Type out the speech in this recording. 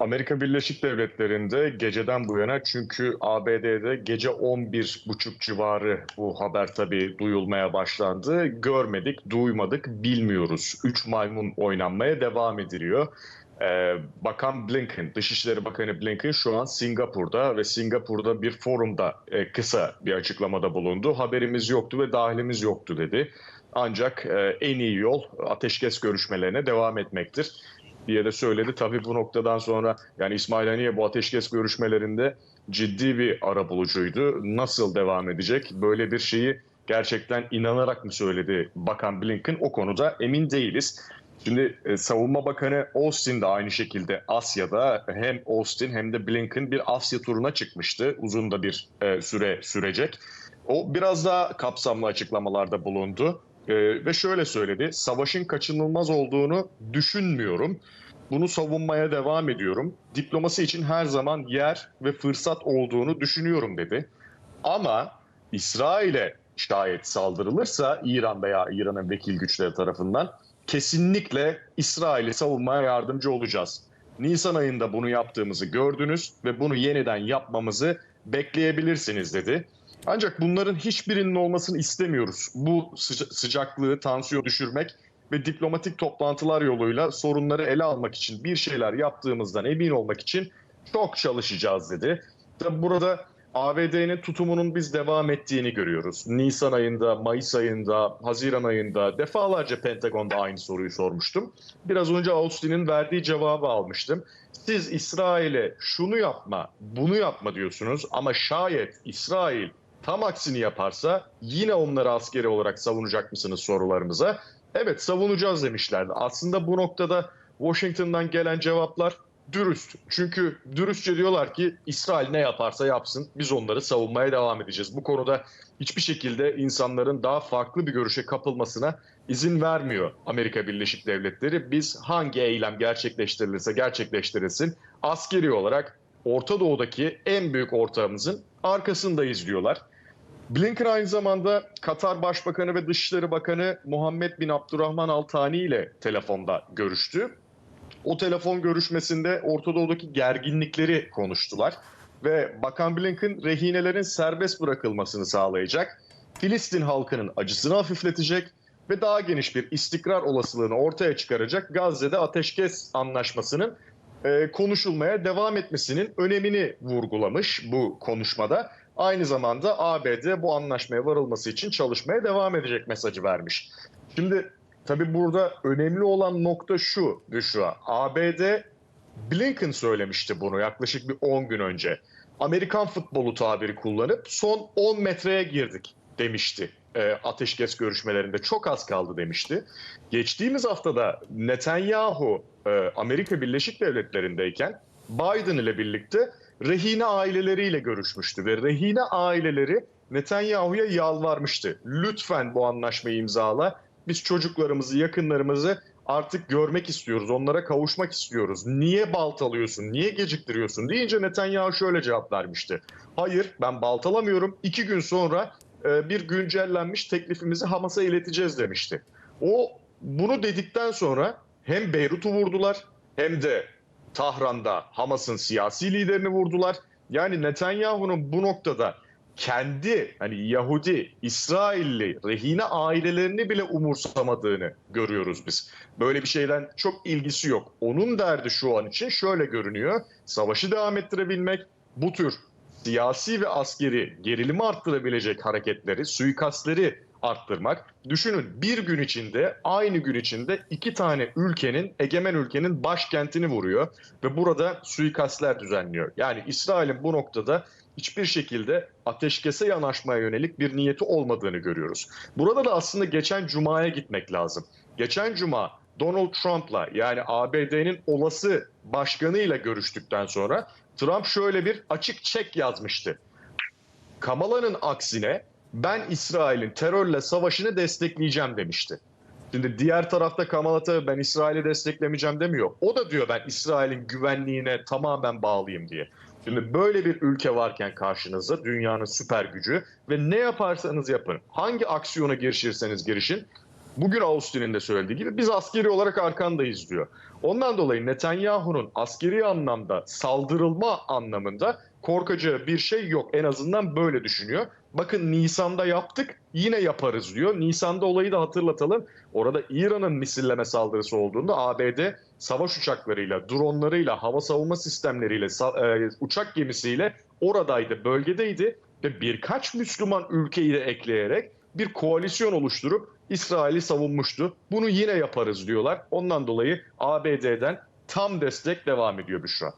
Amerika Birleşik Devletleri'nde geceden bu yana çünkü ABD'de gece 11.30 civarı bu haber tabii duyulmaya başlandı. Görmedik, duymadık, bilmiyoruz. Üç maymun oynanmaya devam ediliyor. Ee, Bakan Blinken, Dışişleri Bakanı Blinken şu an Singapur'da ve Singapur'da bir forumda e, kısa bir açıklamada bulundu. Haberimiz yoktu ve dahilimiz yoktu dedi. Ancak e, en iyi yol ateşkes görüşmelerine devam etmektir diye de söyledi. Tabii bu noktadan sonra yani İsmail Haniye bu ateşkes görüşmelerinde ciddi bir arabulucuydu. Nasıl devam edecek? Böyle bir şeyi gerçekten inanarak mı söyledi Bakan Blinken? O konuda emin değiliz. Şimdi e, Savunma Bakanı Austin de aynı şekilde Asya'da hem Austin hem de Blinken bir Asya turuna çıkmıştı. Uzun da bir e, süre sürecek. O biraz daha kapsamlı açıklamalarda bulundu. E, ve şöyle söyledi, savaşın kaçınılmaz olduğunu düşünmüyorum. Bunu savunmaya devam ediyorum. Diplomasi için her zaman yer ve fırsat olduğunu düşünüyorum dedi. Ama İsrail'e şayet saldırılırsa İran veya İran'ın vekil güçleri tarafından kesinlikle İsrail'i savunmaya yardımcı olacağız. Nisan ayında bunu yaptığımızı gördünüz ve bunu yeniden yapmamızı bekleyebilirsiniz dedi. Ancak bunların hiçbirinin olmasını istemiyoruz. Bu sıca- sıcaklığı, tansiyon düşürmek ve diplomatik toplantılar yoluyla sorunları ele almak için bir şeyler yaptığımızdan emin olmak için çok çalışacağız dedi. Burada ABD'nin tutumunun biz devam ettiğini görüyoruz. Nisan ayında, Mayıs ayında, Haziran ayında defalarca Pentagon'da aynı soruyu sormuştum. Biraz önce Austin'in verdiği cevabı almıştım. Siz İsrail'e şunu yapma, bunu yapma diyorsunuz ama şayet İsrail tam aksini yaparsa yine onları askeri olarak savunacak mısınız sorularımıza? Evet savunacağız demişlerdi. Aslında bu noktada Washington'dan gelen cevaplar dürüst. Çünkü dürüstçe diyorlar ki İsrail ne yaparsa yapsın biz onları savunmaya devam edeceğiz. Bu konuda hiçbir şekilde insanların daha farklı bir görüşe kapılmasına izin vermiyor Amerika Birleşik Devletleri. Biz hangi eylem gerçekleştirilirse gerçekleştirilsin askeri olarak Orta Doğu'daki en büyük ortağımızın arkasındayız diyorlar. Blinken aynı zamanda Katar Başbakanı ve Dışişleri Bakanı Muhammed bin Abdurrahman Al Thani ile telefonda görüştü. O telefon görüşmesinde Orta Doğu'daki gerginlikleri konuştular ve Bakan Blinken rehinelerin serbest bırakılmasını sağlayacak, Filistin halkının acısını hafifletecek ve daha geniş bir istikrar olasılığını ortaya çıkaracak Gazze'de ateşkes anlaşmasının e, konuşulmaya devam etmesinin önemini vurgulamış bu konuşmada. Aynı zamanda ABD bu anlaşmaya varılması için çalışmaya devam edecek mesajı vermiş. Şimdi tabii burada önemli olan nokta şu Büşra. ABD Blinken söylemişti bunu yaklaşık bir 10 gün önce. Amerikan futbolu tabiri kullanıp son 10 metreye girdik demişti. E, ateşkes görüşmelerinde çok az kaldı demişti. Geçtiğimiz haftada Netanyahu e, Amerika Birleşik Devletleri'ndeyken Biden ile birlikte rehine aileleriyle görüşmüştü ve rehine aileleri Netanyahu'ya yalvarmıştı. Lütfen bu anlaşmayı imzala. Biz çocuklarımızı, yakınlarımızı artık görmek istiyoruz. Onlara kavuşmak istiyoruz. Niye baltalıyorsun? Niye geciktiriyorsun? Deyince Netanyahu şöyle cevap vermişti. Hayır ben baltalamıyorum. İki gün sonra bir güncellenmiş teklifimizi Hamas'a ileteceğiz demişti. O bunu dedikten sonra hem Beyrut'u vurdular hem de Tahran'da Hamas'ın siyasi liderini vurdular. Yani Netanyahu'nun bu noktada kendi hani Yahudi, İsrailli rehine ailelerini bile umursamadığını görüyoruz biz. Böyle bir şeyden çok ilgisi yok. Onun derdi şu an için şöyle görünüyor. Savaşı devam ettirebilmek, bu tür siyasi ve askeri gerilimi arttırabilecek hareketleri, suikastleri arttırmak. Düşünün bir gün içinde, aynı gün içinde iki tane ülkenin, egemen ülkenin başkentini vuruyor ve burada suikastler düzenliyor. Yani İsrail'in bu noktada hiçbir şekilde ateşkese yanaşmaya yönelik bir niyeti olmadığını görüyoruz. Burada da aslında geçen Cuma'ya gitmek lazım. Geçen Cuma Donald Trump'la yani ABD'nin olası başkanıyla görüştükten sonra Trump şöyle bir açık çek yazmıştı. Kamala'nın aksine ben İsrail'in terörle savaşını destekleyeceğim demişti. Şimdi diğer tarafta Kamala tabii ben İsrail'i desteklemeyeceğim demiyor. O da diyor ben İsrail'in güvenliğine tamamen bağlıyım diye. Şimdi böyle bir ülke varken karşınızda dünyanın süper gücü ve ne yaparsanız yapın, hangi aksiyona girişirseniz girişin Bugün Austin'in de söylediği gibi biz askeri olarak arkandayız diyor. Ondan dolayı Netanyahu'nun askeri anlamda saldırılma anlamında korkacağı bir şey yok. En azından böyle düşünüyor. Bakın Nisan'da yaptık yine yaparız diyor. Nisan'da olayı da hatırlatalım. Orada İran'ın misilleme saldırısı olduğunda ABD savaş uçaklarıyla, dronlarıyla, hava savunma sistemleriyle, e, uçak gemisiyle oradaydı, bölgedeydi ve birkaç Müslüman ülkeyi de ekleyerek bir koalisyon oluşturup İsrail'i savunmuştu. Bunu yine yaparız diyorlar. Ondan dolayı ABD'den tam destek devam ediyor Büşra.